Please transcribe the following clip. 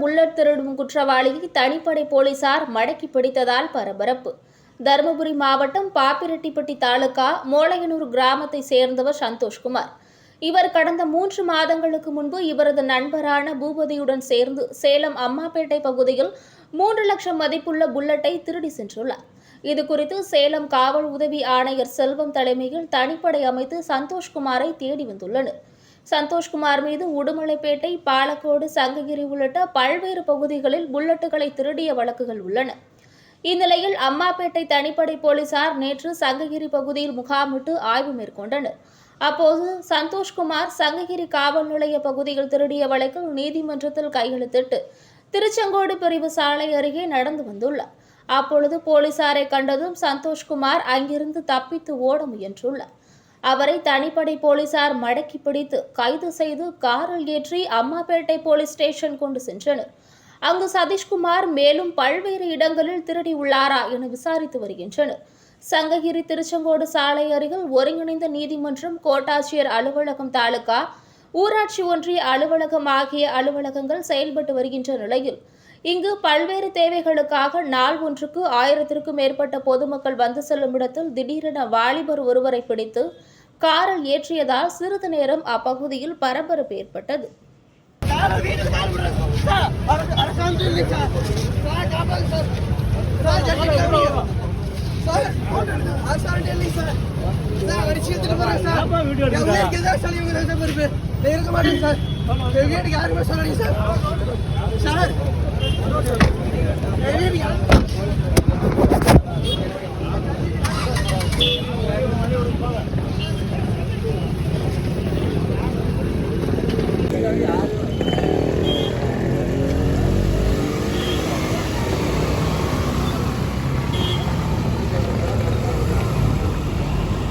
Bullet திருடும் குற்றவாளியை தனிப்படை போலீசார் மடக்கி பிடித்ததால் பரபரப்பு. தருமபுரி மாவட்டம் பாப்பிரெட்டிப்பட்டி தாலுகா மோளையனூர் கிராமத்தை சேர்ந்தவர் சந்தோஷ்குமார். இவர் கடந்த மூன்று மாதங்களுக்கு முன்பு இவரது நண்பரான பூபதியுடன் சேர்ந்து சேலம் அம்மாப்பேட்டை பகுதியில் மூன்று லட்சம் மதிப்புள்ள புல்லட்டை திருடி சென்றுள்ளார். இது குறித்து சேலம் காவல் உதவி ஆணையர் செல்வம் தலைமையில் தனிப்படை அமைத்து சந்தோஷ்குமாரை தேடி வந்துள்ளனர். சந்தோஷ்குமார் மீது உடுமலைப்பேட்டை பாலக்கோடு சங்ககிரி உள்ளிட்ட பல்வேறு பகுதிகளில் புல்லட்டுகளை திருடிய வழக்குகள் உள்ளன. இந்நிலையில் அம்மாப்பேட்டை தனிப்படை போலீசார் நேற்று சங்ககிரி பகுதியில் முகாமிட்டு ஆய்வு மேற்கொண்டனர். அப்போது சந்தோஷ்குமார் சங்ககிரி காவல் நிலைய பகுதியில் திருடிய வழக்கில் நீதிமன்றத்தில் கையெழுத்திட்டு திருச்செங்கோடு பிரிவு சாலை அருகே நடந்து வந்துள்ளார். அப்பொழுது போலீசாரை கண்டதும் சந்தோஷ்குமார் அங்கிருந்து தப்பித்து ஓட முயன்றுள்ளார். அவரை தனிப்படை போலீசார் மடக்கி பிடித்து கைது செய்து காரில் ஏற்றி அம்மாபேட்டை போலீஸ் ஸ்டேஷன் கொண்டு சென்றனர். அங்கு சதீஷ்குமார் மேலும் பல்வேறு இடங்களில் திருடி உள்ளாரா என விசாரித்து வருகின்றனர். சங்ககிரி திருச்செங்கோடு சாலை அருகில் ஒருங்கிணைந்த நீதிமன்றம் கோட்டாட்சியர் அலுவலகம் தாலுகா ஊராட்சி ஒன்றிய அலுவலகம் ஆகிய அலுவலகங்கள் செயல்பட்டு வருகின்ற நிலையில் இங்கு பல்வேறு தேவைகளுக்காக நாள் ஒன்றுக்கு ஆயிரத்திற்கும் மேற்பட்ட பொதுமக்கள் வந்து செல்லும் இடத்தில் திடீரென வாலிபர் ஒருவரை பிடித்து காரில் ஏற்றியதால் சிறிது நேரம் அப்பகுதியில் பரபரப்பு ஏற்பட்டது அரசாங்கம் இல்லை சார் சார் காப்பாங்க சார் சார் ஜட்ஜி காப்பாங்க சார் அரசாங்கம் இல்லை சார் சார் அடிச்சு எடுத்துட்டு போறாங்க சார் எங்க இருக்குதா சொல்லி இவங்க சார் பொறுப்பு நான் இருக்க சார் யாருமே சார் சார்